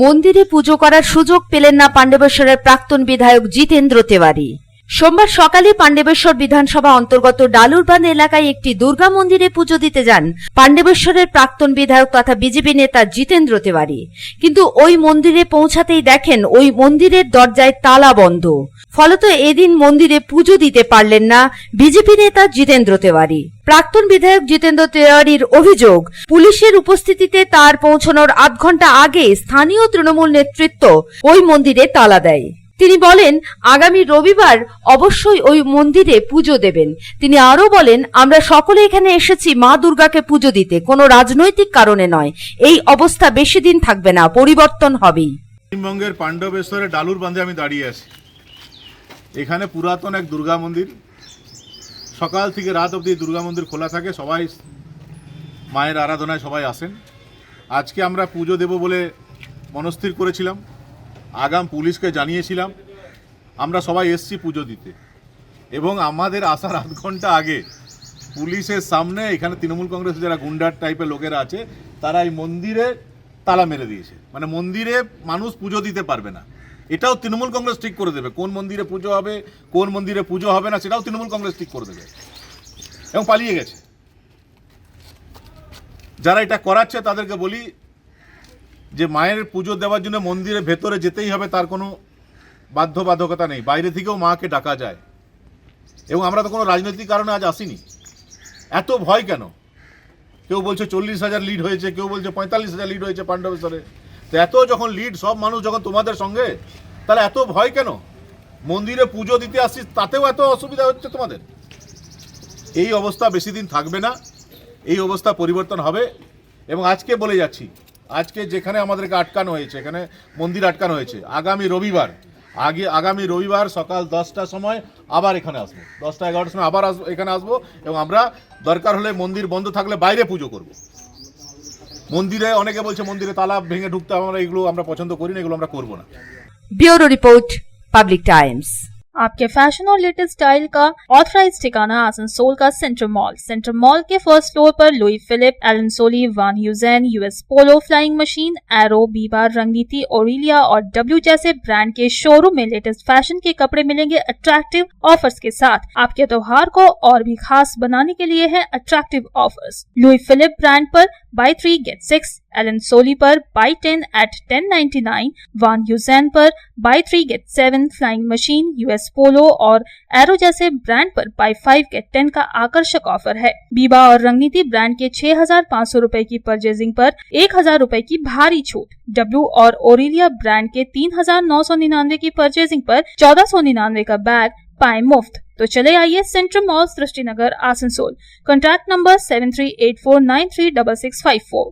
মন্দিরে পুজো করার সুযোগ পেলেন না পাণ্ডবেশ্বরের প্রাক্তন বিধায়ক জিতেন্দ্র তেওয়ারি। সোমবার সকালে পাণ্ডবেশ্বর বিধানসভা অন্তর্গত ডালুরবান এলাকায় একটি দুর্গা মন্দিরে পুজো দিতে যান পাণ্ডবেশ্বরের প্রাক্তন বিধায়ক তথা বিজেপি নেতা জিতেন্দ্র তেওয়ারি। কিন্তু ওই মন্দিরে পৌঁছাতেই দেখেন ওই মন্দিরের দরজায় তালা বন্ধ। ফলত এদিন মন্দিরে পুজো দিতে পারলেন না বিজেপি নেতা জিতেন্দ্র তেওয়ারি। প্রাক্তন বিধায়ক জিতেন্দ্র তেওয়ারির অভিযোগ, পুলিশের উপস্থিতিতে তার পৌঁছানোর আধ ঘণ্টা আগে স্থানীয় তৃণমূল নেতৃত্ব ওই মন্দিরে তালা দেয়। তিনি বলেন, আগামী রবিবার অবশ্যই ওই মন্দিরে পুজো দেবেন। তিনি আরও বলেন, আমরা সকলে এখানে এসেছি মা দুর্গাকে পুজো দিতে, কোনো রাজনৈতিক কারণে নয়। এই অবস্থা বেশি দিন থাকবে না, পরিবর্তন হবেই। পশ্চিমবঙ্গের পাণ্ডবেশ্বরে ডালুর বাঁধে আমি দাঁড়িয়ে আছি। এখানে পুরাতন এক দুর্গা মন্দির। সকাল থেকে রাত অবধি দুর্গা মন্দির খোলা থাকে, সবাই মায়ের আরাধনায় সবাই আসেন। আজকে আমরা পুজো দেব বলে মনস্থির করেছিলাম, আগাম পুলিশকে জানিয়েছিলাম, আমরা সবাই এসছি পুজো দিতে। এবং আমাদের আসার আধ ঘণ্টা আগে পুলিশের সামনে এখানে তৃণমূল কংগ্রেসের যারা গুন্ডার টাইপের লোকেরা আছে, তারা এই মন্দিরে তালা মেরে দিয়েছে। মানে মন্দিরে মানুষ পুজো দিতে পারবে না। এটাও তৃণমূল কংগ্রেস ঠিক করে দেবে। কোন মন্দিরে পুজো হবে, কোন মন্দিরে পুজো হবে না, সেটাও তৃণমূল কংগ্রেস ঠিক করে দেবে। এবং পালিয়ে গেছে। যারা এটা করাচ্ছে, তাদেরকে বলি যে মায়ের পুজো দেওয়ার জন্য মন্দিরের ভেতরে যেতেই হবে, তার কোনো বাধ্যবাধকতা নেই। বাইরে থেকেও মাকে ডাকা যায়। এবং আমরা তো কোনো রাজনৈতিক কারণে আজ আসিনি। এত ভয় কেন? কেউ বলছে চল্লিশ হাজার লিড হয়েছে, কেউ বলছে পঁয়তাল্লিশ হাজার লিড হয়েছে পাণ্ডবেশ্বরে। তো এত যখন লিড সব মানুষ যখন তোমাদের সঙ্গে, তাহলে এত ভয় কেন? মন্দিরে পুজো দিতে আসছিস, তাতেও এত অসুবিধা হচ্ছে তোমাদের? এই অবস্থা বেশি দিন থাকবে না, এই অবস্থা পরিবর্তন হবে। এবং আজকে বলে যাচ্ছি, আজকে যেখানে আমাদেরকে আটকানো হয়েছে, এখানে মন্দির আটকানো হয়েছে, আগামী রবিবার, আগে আগামী রবিবার সকাল দশটার সময় আবার এখানে আসব। দশটা এগারোটার সময় আবার আসব, এখানে আসব, এবং আমরা দরকার হলে মন্দির বন্ধ থাকলে বাইরে পুজো করব। মন্দিরে, অনেকে বলছে মন্দিরে তালা ভেঙে ঢুকতে আমরা এগুলো আমরা পছন্দ করি না, এগুলো আমরা করব না। Bureau report, public times. आपके फ़ैशन और लेटेस्ट स्टाइल का ऑथराइज ठिकाना आसनसोल का सेंट्रल मॉल सेंट्रल मॉल के फ़र्स्ट फ्लोर पर Louis Philippe Allen Solly Van Heusen US Polo Flying Machine Arrow Biba Rangriti Aurelia और डब्ल्यू जैसे ब्रांड के शोरूम में लेटेस्ट फ़ैशन के कपड़े मिलेंगे अट्रैक्टिव ऑफर्स के साथ। आपके त्योहार को और भी खास बनाने के लिए है attractive offers Louis Philippe brand पर buy three get six Allen Solly पर buy ten at ten ninety nine Van Heusen पर buy three get seven flying machine US Polo और एरो जैसे ब्रांड पर बाई फाइव गेट टेन का आकर्षक offer है। बीबा और रंगनीति ब्रांड के छह हज़ार पाँच सौ रूपए की परचेजिंग पर एक हज़ार रूपए की भारी छूट। डब्ल्यू और ओरिलिया ब्रांड के तीन हज़ार नौ सौ निन्यानवे की परचेजिंग पर चौदह सौ निन्यानवे का बैग पाए मुफ़्त। तो चले आइए central mall Srishti Nagar Asansol. Contact number seven three eight four nine three double six five four